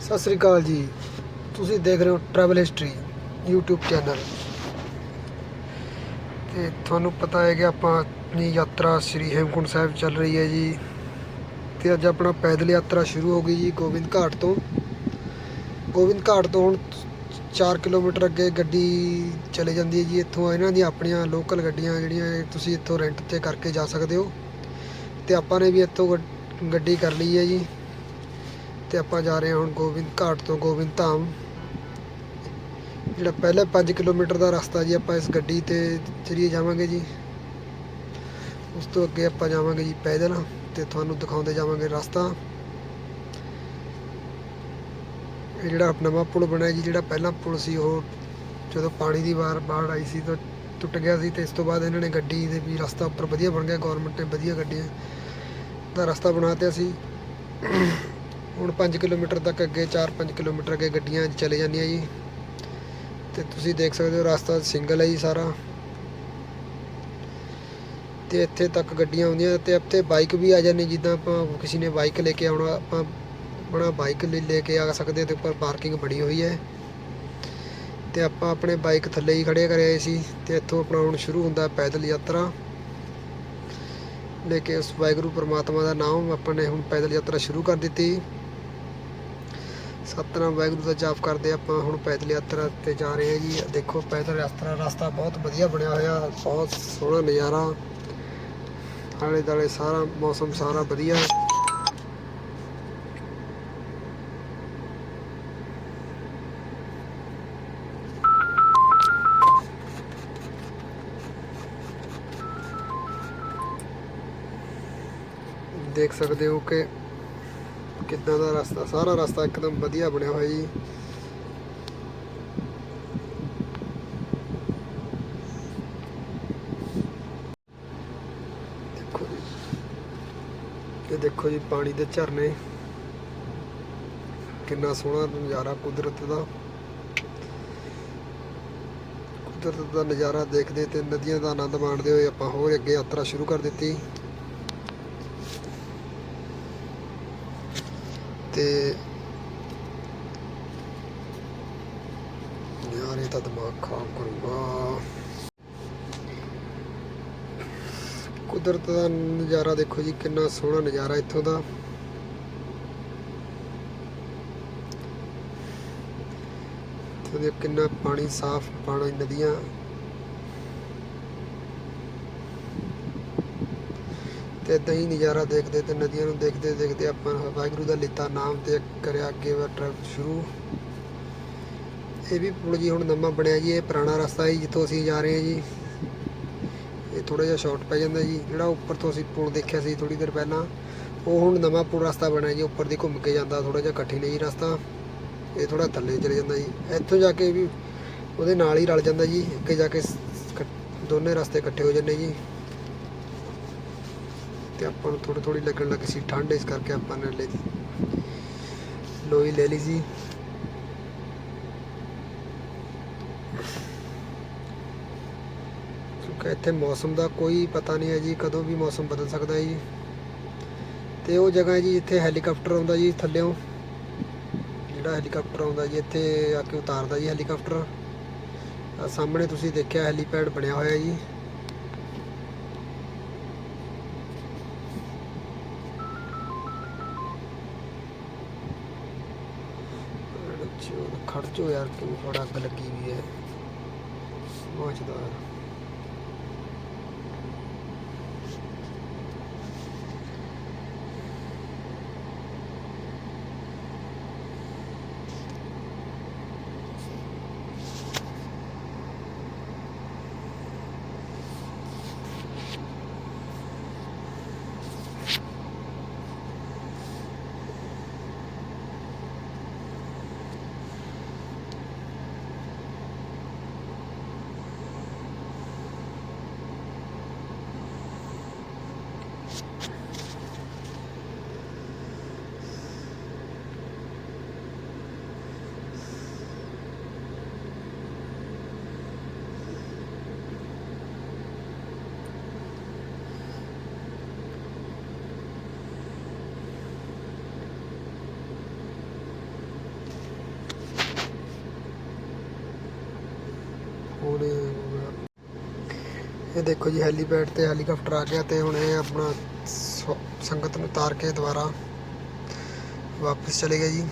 ਸਤਿ ਸ੍ਰੀ ਅਕਾਲ ਜੀ। ਤੁਸੀਂ ਦੇਖ ਰਹੇ ਹੋ ਟਰੈਵਲ ਹਿਸਟਰੀ YouTube ਚੈਨਲ ਤੇ ਤੁਹਾਨੂੰ ਪਤਾ ਹੈ ਕਿ ਆਪਾਂ ਆਪਣੀ ਯਾਤਰਾ ਸ੍ਰੀ ਹੇਮਕੁੰਟ ਸਾਹਿਬ ਚੱਲ ਰਹੀ ਹੈ ਜੀ। ਤੇ ਅੱਜ ਆਪਣਾ ਪੈਦਲ ਯਾਤਰਾ ਸ਼ੁਰੂ ਹੋ ਗਈ ਜੀ ਗੋਬਿੰਦ ਘਾਟ ਤੋਂ। ਗੋਬਿੰਦ ਘਾਟ ਤੋਂ ਹੁਣ 4 ਕਿਲੋਮੀਟਰ ਅੱਗੇ ਗੱਡੀ ਚਲੇ ਜਾਂਦੀ ਹੈ ਜੀ। ਇੱਥੋਂ ਇਹਨਾਂ ਦੀਆਂ ਆਪਣੀਆਂ ਲੋਕਲ ਗੱਡੀਆਂ ਜਿਹੜੀਆਂ ਤੁਸੀਂ ਇੱਥੋਂ ਰੈਂਟ ਤੇ ਕਰਕੇ ਜਾ ਸਕਦੇ ਹੋ। ਤੇ ਆਪਾਂ ਨੇ ਵੀ ਇੱਥੋਂ ਗੱਡ- ਗੱਡੀ ਕਰ ਲਈ ਹੈ ਜੀ। ਤੇ ਆਪਾਂ ਜਾ ਰਹੇ ਹਾਂ ਹੁਣ ਗੋਬਿੰਦ ਘਾਟ ਤੋਂ ਗੋਬਿੰਦ ਧਾਮ। ਜਿਹੜਾ ਪਹਿਲੇ 5 ਕਿਲੋਮੀਟਰ ਦਾ ਰਸਤਾ ਜੀ ਆਪਾਂ ਇਸ ਗੱਡੀ ਤੇ ਚਲੀਏ ਜਾਵਾਂਗੇ ਜੀ। ਉਸ ਤੋਂ ਅੱਗੇ ਆਪਾਂ ਜਾਵਾਂਗੇ ਜੀ ਪੈਦਲ ਤੇ ਤੁਹਾਨੂੰ ਦਿਖਾਉਂਦੇ ਜਾਵਾਂਗੇ ਰਸਤਾ। ਇਹ ਜਿਹੜਾ ਨਵਾਂ ਪੁਲ ਬਣਿਆ ਜੀ, ਜਿਹੜਾ ਪਹਿਲਾਂ ਪੁਲ ਸੀ, ਉਹ ਜਦੋਂ ਪਾਣੀ ਦੀ ਵਾਰ ਬਾੜ ਆਈ ਸੀ ਤਾਂ ਟੁੱਟ ਗਿਆ ਸੀ ਤੇ ਇਸ ਤੋਂ ਬਾਅਦ ਇਹਨਾਂ ਨੇ ਗੱਡੀ ਦੇ ਵੀ ਰਸਤਾ ਉੱਪਰ ਵਧੀਆ ਬਣ ਗਿਆ ਗਵਰਨਮੈਂਟ ਨੇ ਵਧੀਆ ਗੱਡੀਆਂ ਦਾ ਰਸਤਾ ਬਣਾਤੇ ਸੀ। ਹੁਣ 5 ਕਿਲੋਮੀਟਰ ਤੱਕ ਅੱਗੇ 4-5 ਕਿਲੋਮੀਟਰ ਅੱਗੇ ਗੱਡੀਆਂ ਚਲੇ ਜਾਂਦੀਆਂ ਜੀ। ਤੇ ਤੁਸੀਂ ਦੇਖ ਸਕਦੇ ਹੋ ਰਸਤਾ ਸਿੰਗਲ ਹੈ ਜੀ ਸਾਰਾ। ਤੇ ਇੱਥੇ ਤੱਕ ਗੱਡੀਆਂ ਆਉਂਦੀਆਂ ਤੇ ਇੱਥੇ ਬਾਈਕ ਵੀ ਆ ਜਾਂਦੀ, ਜਿੱਦਾਂ ਆਪਾਂ ਕਿਸੇ ਨੇ ਬਾਈਕ ਲੈ ਕੇ ਆਉਣਾ, ਆਪਾਂ ਆਪਣਾ ਬਾਈਕ ਲੈ ਲੈ ਕੇ ਆ ਸਕਦੇ ਹਾਂ ਤੇ ਉੱਪਰ ਪਾਰਕਿੰਗ ਬਣੀ ਹੋਈ ਹੈ। ਤੇ ਆਪਾਂ ਆਪਣੇ ਬਾਈਕ ਥੱਲੇ ਹੀ ਖੜੇ ਕਰਿਆ ਸੀ ਤੇ ਇੱਥੋਂ ਆਪਣਾ ਹੁਣ ਸ਼ੁਰੂ ਹੁੰਦਾ ਪੈਦਲ ਯਾਤਰਾ। ਲੈ ਕੇ ਉਸ ਵਾਹਿਗੁਰੂ ਪਰਮਾਤਮਾ ਦਾ ਨਾਮ, ਆਪਾਂ ਨੇ ਹੁਣ ਪੈਦਲ ਯਾਤਰਾ ਸ਼ੁਰੂ ਕਰ ਦਿੱਤੀ। ਸਤਨਾਮ ਵਾਹਿਗੁਰੂ ਦਾ ਜਾਪ ਕਰਦੇ ਆਪਾਂ। ਹੁਣ ਪੈਦਲ ਯਾਤਰਾ ਤੇ ਜਾ ਰਹੇ ਹਾਂ ਜੀ। ਦੇਖੋ, ਪੈਦਲ ਯਾਤਰਾ ਰਸਤਾ ਬਹੁਤ ਵਧੀਆ ਬਣਿਆ ਹੋਇਆ। ਬਹੁਤ ਸੋਹਣਾ ਨਜ਼ਾਰਾ। ਆਲੇ ਦਾਲੇ ਸਾਰਾ ਮੌਸਮ ਸਾਰਾ ਵਧੀਆ। ਦੇਖ ਸਕਦੇ ਹੋ ਕਿ ਕਿੱਦਾਂ ਦਾ ਰਸਤਾ? ਸਾਰਾ ਰਸਤਾ ਇੱਕਦਮ ਵਧੀਆ ਬਣਿਆ ਹੋਇਆ ਜੀ। ਦੇਖੋ ਜੀ। ਇਹ ਦੇਖੋ ਜੀ, ਪਾਣੀ ਦੇ ਝਰਨੇ। ਕਿੰਨਾ ਸੋਹਣਾ ਨਜ਼ਾਰਾ ਕੁਦਰਤ ਦਾ। ਕੁਦਰਤ ਦਾ ਨਜ਼ਾਰਾ ਦੇਖਦੇ ਤੇ ਨਦੀਆਂ ਦਾ ਆਨੰਦ ਮਾਣਦੇ ਹੋਏ ਆਪਾਂ ਹੋਰ ਅੱਗੇ ਯਾਤਰਾ ਸ਼ੁਰੂ ਕਰ ਦਿੱਤੀ। ਤੇ ਯਾਰ, ਇਹ ਤਾਂ ਦਿਮਾਗ ਖਰਾਬ ਕਰੂਗਾ। ਕੁਦਰਤ ਦਾ ਨਜ਼ਾਰਾ ਦੇਖੋ ਜੀ, ਕਿੰਨਾ ਸੋਹਣਾ ਨਜ਼ਾਰਾ ਇੱਥੋਂ ਦਾ। ਇੱਥੋਂ ਕਿੰਨਾ ਪਾਣੀ ਸਾਫ਼ ਪਾਣੀ, ਨਦੀਆਂ। ਤੇ ਏਦਾਂ ਹੀ ਨਜ਼ਾਰਾ ਦੇਖਦੇ ਤੇ ਨਦੀਆਂ ਨੂੰ ਦੇਖਦੇ ਦੇਖਦੇ ਆਪਾਂ ਵਾਹਿਗੁਰੂ ਦਾ ਲਿੱਤਾ ਨਾਮ ਤੇ ਕਰਿਆ ਅੱਗੇ ਵਾ ਟ੍ਰੈਵਲ ਸ਼ੁਰੂ। ਇਹ ਵੀ ਪੁਲ ਜੀ ਹੁਣ ਨਵਾਂ ਬਣਿਆ ਜੀ, ਇਹ ਪੁਰਾਣਾ ਰਸਤਾ ਹੈ ਜਿੱਥੋਂ ਅਸੀਂ ਜਾ ਰਹੇ ਹਾਂ ਜੀ। ਇਹ ਥੋੜਾ ਜਿਹਾ ਸ਼ਾਰਟ ਪੈ ਜਾਂਦਾ ਜੀ, ਜਿਹੜਾ ਉੱਪਰ ਤੋਂ ਅਸੀਂ ਪੁਲ ਦੇਖਿਆ ਸੀ ਥੋੜੀ ਦੇਰ ਪਹਿਲਾਂ, ਉਹ ਹੁਣ ਨਵਾਂ ਪੁਲ ਰਸਤਾ ਬਣਿਆ ਜੀ, ਉੱਪਰ ਦੀ ਘੁੰਮ ਕੇ ਜਾਂਦਾ ਥੋੜਾ ਜਿਹਾ ਕਠਿਨ ਹੈ ਜੀ ਰਸਤਾ। ਇਹ ਥੋੜਾ ਥੱਲੇ ਚਲੇ ਜਾਂਦਾ ਜੀ। ਇੱਥੋਂ ਜਾ ਕੇ ਵੀ ਉਹਦੇ ਨਾਲ ਹੀ ਰਲ ਜਾਂਦਾ ਜੀ, ਅੱਗੇ ਜਾ ਕੇ ਦੋਨੇ ਰਸਤੇ ਇਕੱਠੇ ਹੋ ਜਾਂਦੇ ਜੀ। ਤੇ ਆਪਾਂ ਨੂੰ ਥੋੜੀ ਥੋੜੀ ਲੱਗਣ ਲੱਗੀ ਸੀ, ਠੰਡ, ਇਸ ਕਰਕੇ ਆਪਾਂ ਨੇ ਲੈ ਲੋਈ। ਲੈ ਲਈ ਸੀ। ਕਿਉਂਕਿ ਇੱਥੇ ਮੌਸਮ ਦਾ ਕੋਈ ਪਤਾ ਨਹੀਂ ਹੈ ਜੀ, ਕਦੋਂ ਵੀ ਮੌਸਮ ਬਦਲ ਸਕਦਾ ਹੈ ਜੀ। ਤੇ ਉਹ ਜਗ੍ਹਾ ਹੈ ਜੀ, ਜਿੱਥੇ ਹੈਲੀਕਾਪਟਰ ਆਉਂਦਾ ਜੀ, ਥੱਲਿਓਂ। ਜਿਹੜਾ ਹੈਲੀਕਾਪਟਰ ਆਉਂਦਾ ਜੀ, ਇੱਥੇ ਆ ਕੇ ਉਤਾਰਦਾ ਜੀ ਹੈਲੀਕਾਪਟਰ। ਸਾਹਮਣੇ ਤੁਸੀਂ ਦੇਖਿਆ, ਹੈਲੀਪੈਡ ਬਣਿਆ ਹੋਇਆ ਜੀ। ਚੋ ਖੜ ਜੋ ਯਾਰ ਕਿਉਂ ਥੋੜਾ ਅੱਗ ਲੱਗੀ ਵੀ ਹੈ। ਪਹੁੰਚਦਾ ਇਹ ਦੇਖੋ ਜੀ, ਹੈਲੀਪੈਡ ਤੇ ਹੈਲੀਕਾਪਟਰ ਆ ਗਿਆ ਤੇ ਹੁਣ ਇਹ ਆਪਣਾ ਸ- ਸੰਗਤ ਨੂੰ ਉਤਾਰ ਕੇ ਦੁਬਾਰਾ ਵਾਪਸ ਚਲੇ ਗਏ ਜੀ।